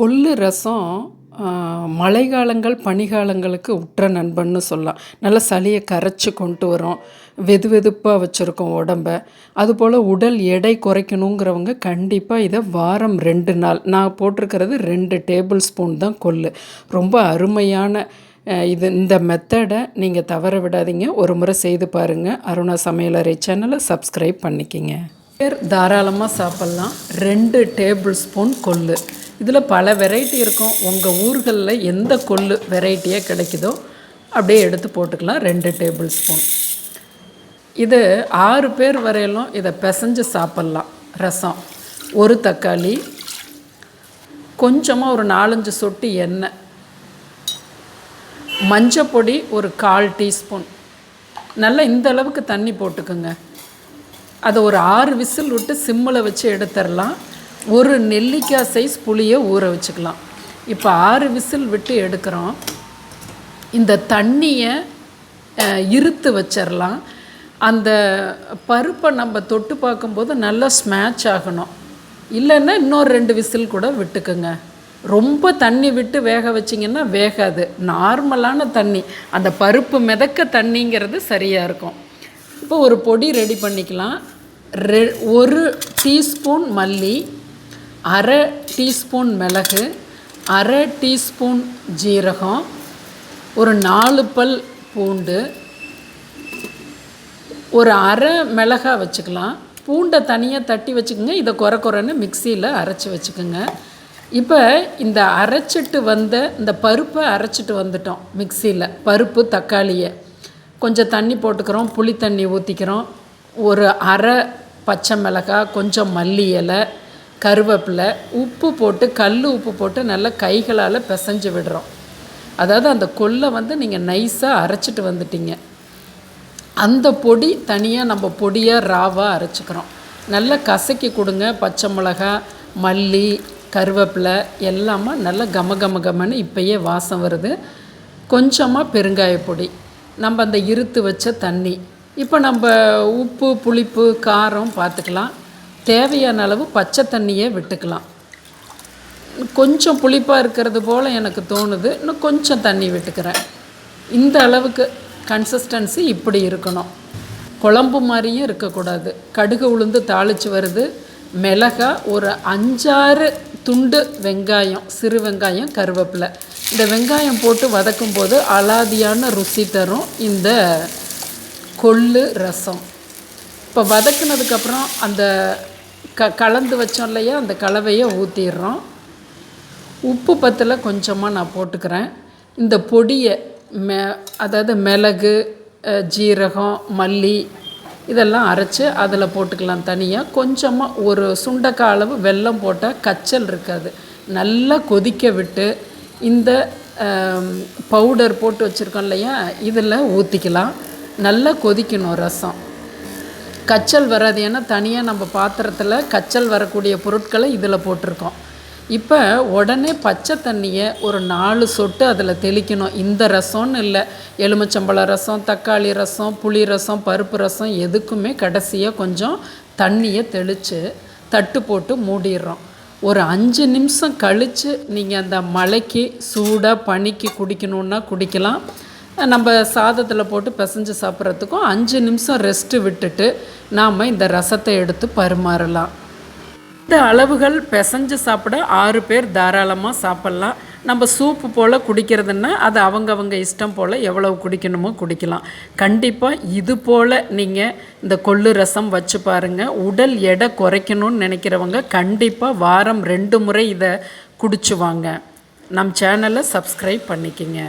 கொள்ளு ரசம் மழைக்காலங்கள் பனிகாலங்களுக்கு உற்ற நண்பன்னு சொல்லலாம். நல்லா சளியை கரைச்சி கொண்டு வரும். வெது வெதுப்பாக வச்சுருக்கோம் உடம்ப. அதுபோல் உடல் எடை குறைக்கணுங்கிறவங்க கண்டிப்பாக இதை வாரம் ரெண்டு நாள் நான் போட்டிருக்கிறது ரெண்டு டேபிள் ஸ்பூன் தான் கொள்ளு. ரொம்ப அருமையான இது இந்த மெத்தடை நீங்கள் தவற விடாதீங்க. ஒரு முறை செய்து பாருங்கள் அருணா சமையலறை சேனலை சப்ஸ்கிரைப் பண்ணிக்கிங்க. பேர் தாராளமாக சாப்பிட்லாம். ரெண்டு டேபிள் ஸ்பூன் கொள்ளு. இதில் பல வெரைட்டி இருக்கும். உங்கள் ஊர்களில் எந்த கொள்ளு வெரைட்டியாக கிடைக்குதோ அப்படியே எடுத்து போட்டுக்கலாம். ரெண்டு டேபிள் ஸ்பூன் இது ஆறு பேர் வரையிலும் இதை பிசைஞ்சு சாப்பிட்லாம். ரசம். ஒரு தக்காளி. கொஞ்சமாக ஒரு நாலஞ்சு சொட்டு எண்ணெய். மஞ்சள் பொடி ஒரு கால் டீஸ்பூன். நல்லா இந்த அளவுக்கு தண்ணி போட்டுக்குங்க. அதை ஒரு ஆறு விசில் விட்டு சிம்மில் வச்சு எடுத்துடலாம். ஒரு நெல்லிக்காய் சைஸ் புளியை ஊற வச்சுக்கலாம். இப்போ ஆறு விசில் விட்டு எடுக்கிறோம். இந்த தண்ணியை இருத்து வச்சிடலாம். அந்த பருப்பை நம்ம தொட்டு பார்க்கும்போது நல்லா ஸ்மேட்ச் ஆகணும். இல்லைன்னா இன்னொரு ரெண்டு விசில் கூட விட்டுக்குங்க. ரொம்ப தண்ணி விட்டு வேக வச்சிங்கன்னா வேகாது. நார்மலான தண்ணி. அந்த பருப்பு மிதக்க தண்ணிங்கிறது சரியாக இருக்கும். இப்போ ஒரு பொடி ரெடி பண்ணிக்கலாம். ரெ ஒரு டீஸ்பூன் மல்லி அரை டீஸ்பூன் மிளகு அரை டீஸ்பூன் ஜீரகம் ஒரு நாலு பல் பூண்டு ஒரு அரை மிளகாய் வச்சுக்கலாம். பூண்டை தனியாக தட்டி வச்சுக்கோங்க. இதை குறை குறைன்னு மிக்சியில் அரைச்சி வச்சுக்கோங்க. இப்போ இந்த அரைச்சிட்டு வந்த இந்த பருப்பை அரைச்சிட்டு வந்துட்டோம் மிக்சியில். பருப்பு தக்காளியை. கொஞ்சம் தண்ணி போட்டுக்கிறோம் புளி தண்ணி ஊற்றிக்கிறோம் ஒரு அரை பச்சை மிளகாய் கொஞ்சம் மல்லி இலை கருவேப்பிலை உப்பு போட்டு கல் உப்பு போட்டு நல்லா கைகளால் பிசைஞ்சு விடுறோம். அதாவது அந்த கொல்லை வந்து நீங்கள் நைஸாக அரைச்சிட்டு வந்துட்டீங்க. அந்த பொடி தனியாக நம்ம பொடியாக ராவாக அரைச்சிக்கிறோம். நல்லா கசக்கி கொடுங்க. பச்சை மிளகா மல்லி கருவேப்பிலை எல்லாமே நல்லா கம கம கமன்னு இப்போயே வாசம் வருது. கொஞ்சமாக பெருங்காய பொடி நம்ம அந்த இருத்து வச்ச தண்ணி. இப்போ நம்ம உப்பு புளிப்பு காரம் பார்த்துக்கலாம் தேவையான அளவு பச்சை தண்ணியே விட்டுக்கலாம். கொஞ்சம் புளிப்பாக இருக்கிறது போல் எனக்கு தோணுது. இன்னும் கொஞ்சம் தண்ணி விட்டுக்கிறேன். இந்த அளவுக்கு கன்சிஸ்டன்சி இப்படி இருக்கணும். குழம்பு மாதிரியும் இருக்கக்கூடாது. கடுகு உளுந்து தாளித்து வருது. மிளகா ஒரு அஞ்சாறு துண்டு வெங்காயம் சிறு வெங்காயம் கருவேப்பிலை. இந்த வெங்காயம் போட்டு வதக்கும் போது அலாதியான ருசி தரும். இந்த கொள்ளு ரசம். இப்போ வதக்குனதுக்கப்புறம் அந்த க கலந்து வச்சோம் இல்லையா அந்த கலவையை ஊற்றிடுறோம் உப்பு பத்தில் கொஞ்சமாக நான் போட்டுக்கிறேன். இந்த பொடியை மெ அதாவது மிளகு ஜீரகம் மல்லி இதெல்லாம் அரைச்சி அதில் போட்டுக்கலாம் தனியாக கொஞ்சமாக ஒரு சுண்டக்காய் அளவு வெல்லம் போட்டால் கச்சல் இருக்காது. நல்லா கொதிக்க விட்டு இந்த பவுடர் போட்டு வச்சுருக்கோம் இல்லையா? இதில் ஊற்றிக்கலாம் நல்லா கொதிக்கணும் ரசம். கச்சல் வராது. ஏன்னா தனியாக நம்ம பாத்திரத்தில் கச்சல் வரக்கூடிய பொருட்களை இதில் போட்டிருக்கோம். இப்போ உடனே பச்சை தண்ணியை ஒரு நாலு சொட்டு அதில் தெளிக்கணும். இந்த ரசம்னு இல்லை. எலுமிச்சம்பழ ரசம் தக்காளி ரசம் புளி ரசம் பருப்பு ரசம் எதுக்குமே கடைசியாக கொஞ்சம் தண்ணியை தெளித்து தட்டு போட்டு மூடிடுறோம். ஒரு அஞ்சு நிமிஷம் கழித்து நீங்கள் அந்த மலைக்கு சூடாக பனிக்கு குடிக்கணுன்னா குடிக்கலாம். நம்ம சாதத்தில் போட்டு பிசைஞ்சு சாப்பிட்றதுக்கும் அஞ்சு நிமிஷம் ரெஸ்ட்டு விட்டுட்டு நாம் இந்த ரசத்தை எடுத்து பரிமாறலாம். இந்த அளவுகள் பிசைஞ்சு சாப்பிட ஆறு பேர் தாராளமாக சாப்பிட்லாம். நம்ம சூப்பு போல் குடிக்கிறதுன்னா அது அவங்கவங்க இஷ்டம் போல் எவ்வளவு குடிக்கணுமோ குடிக்கலாம். கண்டிப்பாக இது போல் நீங்கள் இந்த கொள்ளு ரசம் வச்சு பாருங்கள் உடல் எடை குறைக்கணும்னு நினைக்கிறவங்க கண்டிப்பாக வாரம் ரெண்டு முறை இதை குடிச்சுவாங்க. நம் சேனலை சப்ஸ்கிரைப் பண்ணிக்கோங்க.